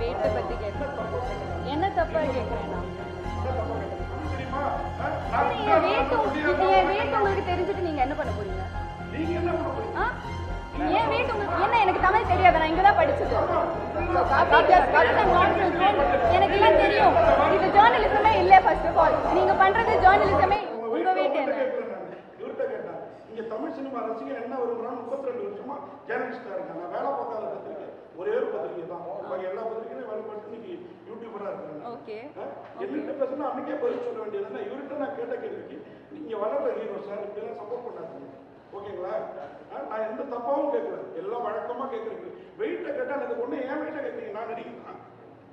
வெயிட்டை பத்தி கேட்குறேன் என்ன தப்பா கேட்குறேன் நான் என் weight உங்களுக்கு தெரிஞ்சுட்டு நீங்க என்ன பண்ண போறீங்க? என் weight உங்களுக்கு என்ன எனக்கு தமிழ் தெரியாது நான் இங்க தான் படிச்சது. எனக்கு எல்லாம் தெரியும். இது ஜேர்னலிசமே இல்ல ஃபர்ஸ்ட் ஆஃப் ஆல் நீங்க பண்றது ஜேர்னலிசமே உங்க weight என்ன இங்க தமிழ் சினிமா ரசிகர் என்ன விரும்புறான்னு முப்பத்தி ரெண்டு வருஷமா ஜேர்னலிஸ்டா இருக்கேன் நான் வேலை பார்க்காத பத்திரிக்கை ஒரே ஒரு பத்திரிக்கை தான். பாக்கி எல்லா பத்திரிக்கையும் வேலை பார்த்து இன்னைக்கு யூடியூபரா இருக்கேன் ஓகே. என்னிட்ட பேசினா அன்னைக்கே பதில் சொல்ல வேண்டியது இவர்கிட்ட நான் கேட்ட கேள்விக்கு நீங்க வளர்ற ஹீரோ சார் இப்படிலாம் சப்போர்ட் பண்ணாதீங்க. ஓகேங்களா? நான் எந்த தப்பாவும் கேட்கல. எல்லாம் வழக்கமா கேட்குறீங்க. வெயிட்டை கேட்டா எனக்கு ஒண்ணு ஏன் வெயிட்டை கேட்குறீங்க. நான் நடிக்கிறேன்?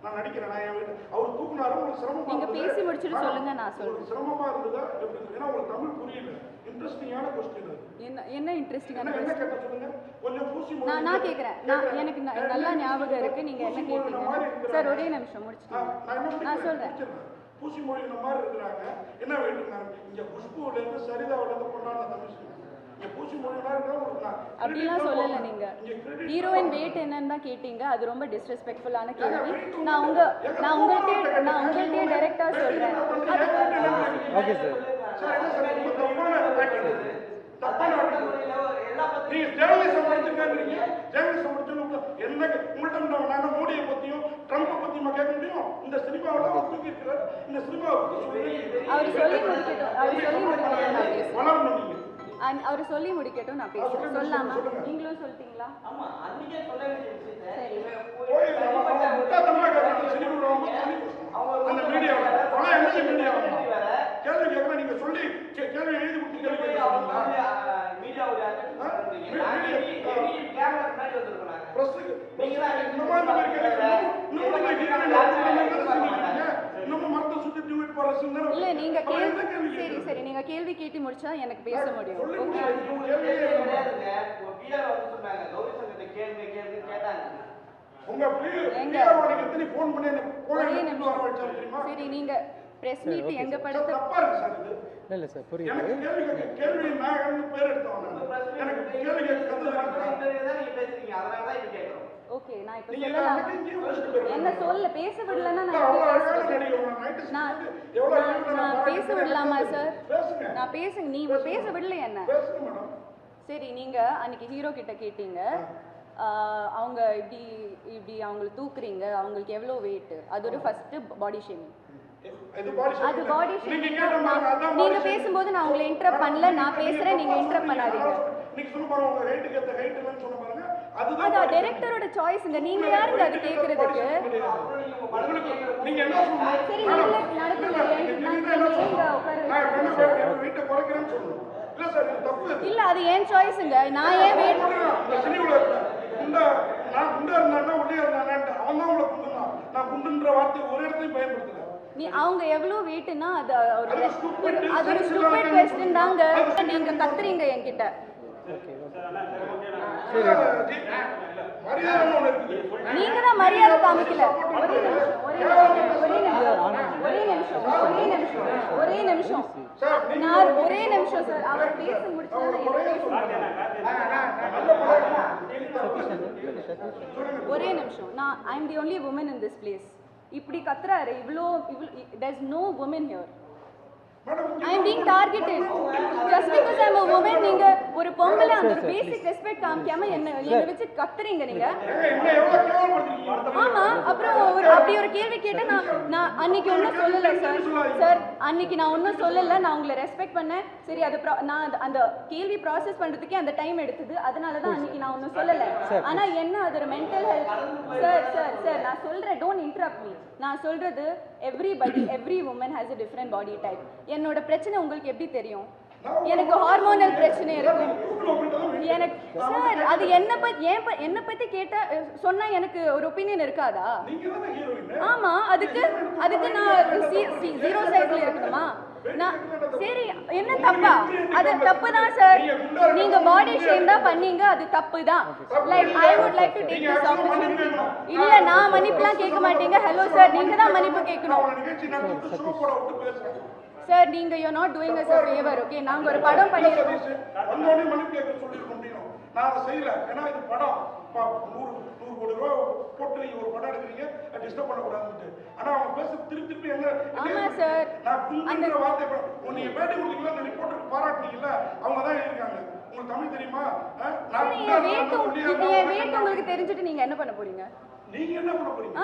நான் நடிக்கிறேன்? நான் என் வெயிட் அவர் தூக்குனாரு உங்களுக்கு சிரமமா நீங்க இருந்தது. பேசி முடிச்சுட்டு சொல்லுங்க, நான் சொல்றேன். சிரமமா இருந்ததா? எப்படி? ஏன்னா உங்களுக்கு தமிழ் புரியல. இன்ட்ரெஸ்டிங்கான கொஸ்டின் அது. என்ன என்ன இன்ட்ரெஸ்டிங்கான நான் நான் கேக்குறேன் நான் எனக்கு ந- நல்லா ஞாபகம் இருக்கு. நீங்க என்ன இருக்கிறாங்க. சார் ஒரே நிமிஷம் முடிச்சுட்டு நான்? சொல்றேன். பூசி மொழின மாதிரி இருக்கிறாங்க. என்ன வேண்டுங்க இங்க குஷ்புல இருந்து சரிதாவில இருந்து கொண்டாடின தமிழ் அப்படிலாம் சொல்லல நீங்க. ஹீரோயின் வெயிட் என்னன்னு தான் கேட்டீங்க. அது ரொம்ப டிஸ்ரெஸ்பெக்ட்ஃபுல்லான கேள்வி. நான் உங்க நான் உங்கள்கிட்ட நான் உங்கள்கிட்ட டைரக்டா சொல்றேன். அது ஓகே சார் சார் என்ன சார் ரொம்ப தப்பான attitude. தப்பான attitude. நீங்க ஜேர்னலிசம் படிச்சிருக்கீங்க ஜேர்னலிசம் படிச்சவங்க என்ன நாங்க மோடியை பத்தியும் ட்ரம்ப்பை பத்தியுமா கேட்க முடியும்? இந்த சினிமாவில் அவர் தூக்கி இருக்கிறார் இந்த சினிமாவை பத்தி சொல்லுங்க அவர் சொல்லி முடிக்கட்டும். அவர் சொல்லி முடிக்கட்டும். நான் பேசுறேன் வளரணும் நீங்க. அவர் சொல்லி முடிக்கட்டும் நான் பேசுறேன். சொல்லாமா? நீங்களும் சொல்லிட்டீங்களா? ஆமா அன்னைக்கே சொல்ல வேண்டிய விஷயத்தை அந்த மீடியாவில் பல என்ன மீடியா? கேள்வி கேட்கலாம் நீங்க சொல்லி கேள்வி எழுதி கொடுத்து கேள்வி கேட்கறீங்களா பிரஸுக்கு இன்னமும் இந்த இல்ல நீங்க கேள்வி சரி? சரி நீங்க கேள்வி கேட்டு முடிச்சா எனக்கு பேச முடியும்? சரி நீங்க பிரஸ் மீட் எங்க படுத்து தப்பா இருக்கு சார் இது. இல்லை இல்லை சார் புரியுது எனக்கு கேள்வி கேட்க கேள்வி நான் இருந்து பேர் எடுத்தவன் நான். எனக்கு கேள்வி கேட்க கத்து ஓகே நான். இப்ப நீங்க சொல்லலாம். எனக்கு இங்கேயே வச்சுட்டு போயிருக்கீங்க. என்ன சொல்ல பேச விடலன்னா நான் நான் நான் நான் நான் பேச விடலாமா சார் நான் பேசுங்க. நீ பேச விடல என்ன? சரி நீங்க அன்னைக்கு ஹீரோ கிட்ட கேட்டீங்க. அவங்க இப்படி இப்படி அவங்களை தூக்குறீங்க. அவங்களுக்கு எவ்வளோ வெயிட் அது ஒரு ஃபர்ஸ்ட் பாடி ஷேமிங் அது. பாடி நீங்க ஷேமிங் அதான் நீங்க. பேசும்போது நான் உங்களை இன்டரப்ட் பண்ணல. நான் பேசுறேன். நீங்க இன்டரப்ட் பண்ணாதீங்க. நீங்க சொன்ன பாருங்க உங்க ஹைட்டுக்கு ஏத்த ஹைட் இல்லைன்னு சொன்ன பாருங்க. அதுதான் அது body shaming. டைரக்டரோட சாய்ஸ்ங்க நீங்க யாருங்க அது கேக்குறதுக்கு? சரி. இல்ல, அது ஏன் சாய்ஸ்ங்க நான் ஏன் வெயிட் நான் குண்டா இருந்தானா, ஒல்லியா இருந்தானான்ட்டு அவன் தான் உங்களை குண்டுனான். நான் குண்டுன்ற வார்த்தையை ஒரு இடத்துலயும் பயன்படுத்தல. நீ அவங்க எவ்வளவு வெயிட்னா அது ஒரு அது ஒரு- ஸ்டூபிட் கொஸ்டின் தாங்க. நீங்க கத்துறீங்க என்கிட்ட. நீங்க தான் மரியாதை காமிக்கல. ஒரே நிமிஷம் ஒரே நிமிஷம் ஒரே நிமிஷம் நான் ஒரே நிமிஷம் சார் அவர் பேச முடிச்சா. ஒரே நிமிஷம். நான் I am the only woman in this place இப்படி கத்துறாரு இவ்வளோ இவ்வளோ there's no women here madam, இங்க I am being targeted just because woman நீங்க ஒரு பொம்பளை அந்த ஒரு பேசிக் ரெஸ்பெக்ட் காமிக்காம என்ன என்ன வச்சு கத்துறீங்க நீங்க? ஆமா அப்புறம் ஒரு அப்படி ஒரு கேள்வி கேட்டா நான் நான் அன்னைக்கு ஒன்றும் சொல்லல சார் சார் அன்னைக்கு நான் ஒன்றும் சொல்லல. நான் உங்களை ரெஸ்பெக்ட் பண்ணேன். சரி அது நான் அந்த- அந்த கேள்வி ப்ராசஸ் பண்றதுக்கே அந்த டைம் எடுத்தது. அதனால தான் அன்னைக்கு நான் ஒன்றும் சொல்லல. ஆனா என்ன அது ஒரு mental health sir sir sir நான் சொல்றேன். டோன்ட் இன்டரப்ட் மீ நான் சொல்றது everybody every woman has a different body type என்னோட பிரச்சனை உங்களுக்கு எப்படி தெரியும்? எனக்கு ஹார்மோனல் பிரச்சனை இருக்கு. எனக்கு சார் அது என்ன பத்தி ஏன் ப- என்ன பத்தி கேட்டா சொன்னா எனக்கு ஒரு ஒப்பீனியன் இருக்காதா? ஆமா அதுக்கு அதுக்கு நான் ஜீரோ சைஸ்ல இருக்கணுமா? நான் சரி என்ன தப்பா? அது தப்பு தான் சார் நீங்க பாடி ஷேம் தான் பண்ணீங்க அது தப்பு தான் like I would like to take this opportunity இல்ல நான் மன்னிப்புலாம் கேட்க மாட்டீங்க. ஹலோ சார் நீங்க தான் மன்னிப்பு கேட்கணும். விட்டு சார் நீங்க you not doing us a favour okay நாங்க ஒரு படம் பண்ணிருக்கோம். வந்தோடனே மன்னிப்பு கேட்க சொல்லிருக்க முடியும் நான் அதை செய்யல. ஏன்னா இது படம். நூறு நூறு கோடி ரூபா போட்டு நீங்க ஒரு படம் எடுக்கிறீங்க டிஸ்டர்ப் பண்ணக்கூடாதுன்ட்டு. ஆனா அவங்க பேச திருப்பி திருப்பி என்ன ஆமா சார். நான் குங்குன்ற வார்த்தை நீங்க பேட்டி கொடுத்தீங்களா? அந்த ரிப்போர்ட்டருக்கு பாராட்டுனீங்கல்ல அவங்க தான் இருக்காங்க உங்களுக்கு தமிழ் தெரியுமா? நான் weight உங்களுக்கு தெரிஞ்சுட்டு நீங்க என்ன பண்ண போறீங்க? நீங்க என்ன பண்ண போறீங்க?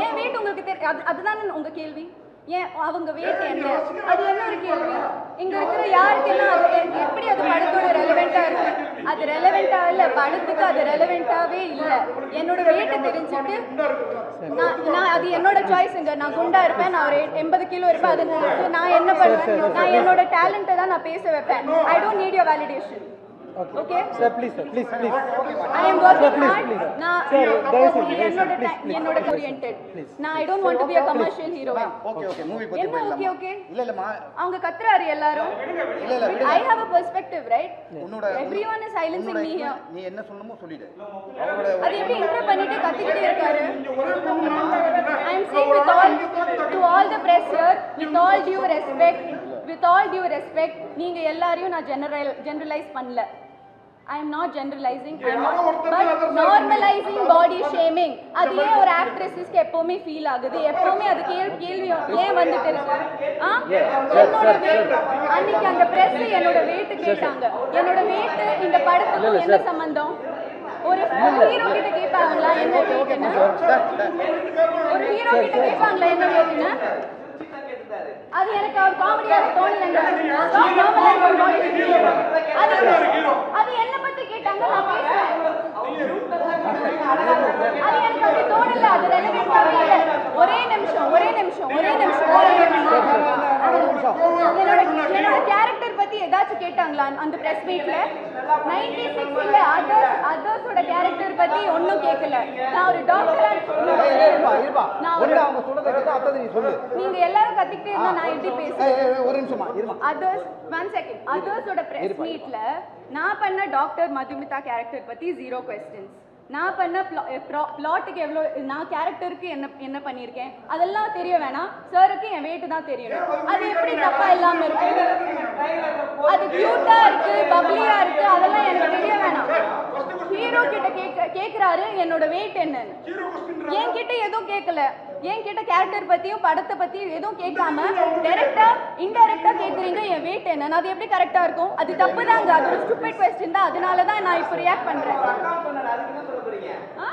என் weight உங்களுக்கு தெரி அது அதுதானே உங்க கேள்வி? ஏன் அவங்க ஏன் என்ன? அது என்ன ஒரு கேள்வி இங்க இருக்கிற யாருக்கெல்லாம் அது? எப்படி அது படத்தோட ரெலவெண்டா இருக்கு? அது ரெலவெண்டா இல்ல? படத்துக்கு அது ரெலவெண்டாவே இல்ல. என்னோட weight தெரிஞ்சுட்டு நான் நான் அது என்னோட சாய்ஸுங்க நான் குண்டா இருப்பேன். நான் ஒரு எண்பது கிலோ இருப்பேன். அது நான் நான் என்ன பண்ணுவேன்? நான் என்னோட டேலண்ட்டை தான் நான் பேச வைப்பேன். I don't need your validation okay sir please sir please please I am hurt please. நான் என்னோட. ஓரியன்டட். நான் I don't want to be a commercial heroine okay okay movie பத்தி என்ன போயிடலாமா? ஓகே ஓகே இல்ல இல்லம்மா அவங்க கத்துறாரு எல்லாரும். இல்ல இல்ல விடுங்க. I have a perspective right? உன்னோட me here. நீ என்ன சொல்லணுமோ சொல்லிடு. அவரோட அது எப்படி இன்டர் பண்ணிட்டு கத்திக்கிட்டே இருக்காரு? saying with all to all the press here, with all due respect, with all due respect, நீங்க எல்லாரையும் நான் general generalize பண்ணல. I am not generalizing. I am not, யாரோ ஒருத்தர் but அதை ஏன் ஒரு actressக்கு எப்பவுமே feel ஆகுது. எப்பவுமே அது கேள்வி கேள்வி ஏன் வந்துட்டு இருக்கு? ஆ? என்னோட weight அன்னைக்கு அந்த press என்னோட weight கேட்டாங்க. என்னோட weight இந்த படத்துக்கும் என்ன சம்பந்தம்? ஒரு ஹீரோ கிட்ட கேட்பாங்களா? என்ன வெயிட்னு ஒரு ஹீரோ கிட்ட கேட்பாங்களா? என்ன வெயிட்னு அது எனக்கு அவர் காமெடியாக தோணலைங்க. அது என்ன பத்தி கேட்டாங்க நான் பேசுறேன். அது எனக்கு அப்படி தோணல. அது ரெலவெண்டாவே இல்ல ஒரே நிமிஷம் ஒரே நிமிஷம் ஒரே நிமிஷம். ஒரே நிமிஷம். என்னோட என்னோட கேரக்டர் பத்தி ஏதாச்சும் கேட்டாங்களா அந்த பிரஸ் மீட்ல நைன்டி சிக்ஸ்ல அதர்ஸ் அதர்ஸோட கேரக்டர் பத்தி ஒன்றும் கேட்கல நான் ஒரு டாக்டர் இருப்பா இருப்பா நான் ஒரு ஒண்ணு அவங்க சொல்றதை கேட்டா அடுத்தது நீ சொல்லு. நீங்க எல்லாரும் கத்திக்கிட்டே இருந்தா நான் எப்படி பேசுவேன்? ஒரு நிமிஷமா இருமா. அதர்ஸ் ஒன் செகண்ட் அதர்ஸோட பிரஸ் மீட்ல நான் பண்ண டாக்டர் மதுமிதா கேரக்டர் பத்தி ஜீரோ கொஸ்டின்ஸ் நான் பண்ண பிளாட்டுக்கு எவ்வளோ நான் கேரக்டருக்கு என்ன என்ன பண்ணியிருக்கேன்? அதெல்லாம் தெரிய வேணாம். சாருக்கு என் weight தான் தெரியணும். அது எப்படி தப்பா இல்லாம இருக்கு? அது கியூட்டா இருக்கு பப்ளியா இருக்கு அதெல்லாம் எனக்கு தெரிய வேணாம். ஹீரோ கிட்ட கேக்க கேக்குறாரு என்னோட weight என்னன்னு. என்கிட்ட எதுவும் கேட்கல என்கிட்ட கேரக்டர் பத்தியும் படத்தை பத்தியும் எதுவும் கேட்காம டைரக்டா இன்டைரக்டா கேக்குறீங்க என் வெயிட் என்ன அது எப்படி கரெக்டா இருக்கும்? அது தப்பு தாங்க. அது ஒரு ஸ்டூபிட் கொஸ்டின் தான். அதனால தான் நான் இப்போ ரியாக்ட் பண்றேன். ஆ?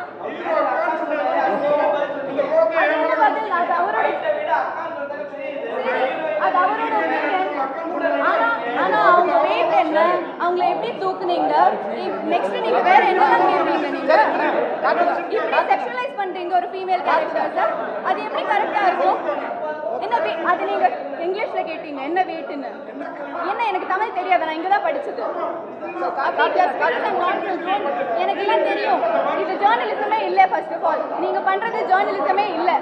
அது அவரோட. ஆனா ஆனா அவங்க weight என்ன? அவங்கள எப்படி தூக்குனீங்க? நெக்ஸ்ட் நீங்க வேற என்னலாம் கேட்பீங்க நீங்க? இப்படி செக்ஷுவலைஸ் பண்றீங்க ஒரு ஃபீமேல் கேரக்டர்ஸ் அது எப்படி கரெக்டா இருக்கும்? என்ன அது நீங்க இங்கிலீஷ்ல கேட்டீங்க என்ன வெயிட்னு என்ன எனக்கு தமிழ் தெரியாது நான் இங்க தான் படிச்சது எனக்கு எல்லாம் தெரியும். இது ஜேர்னலிசமே இல்ல ஃபர்ஸ்ட் ஆஃப் ஆல் நீங்க பண்றது ஜேர்னலிசமே இல்லை.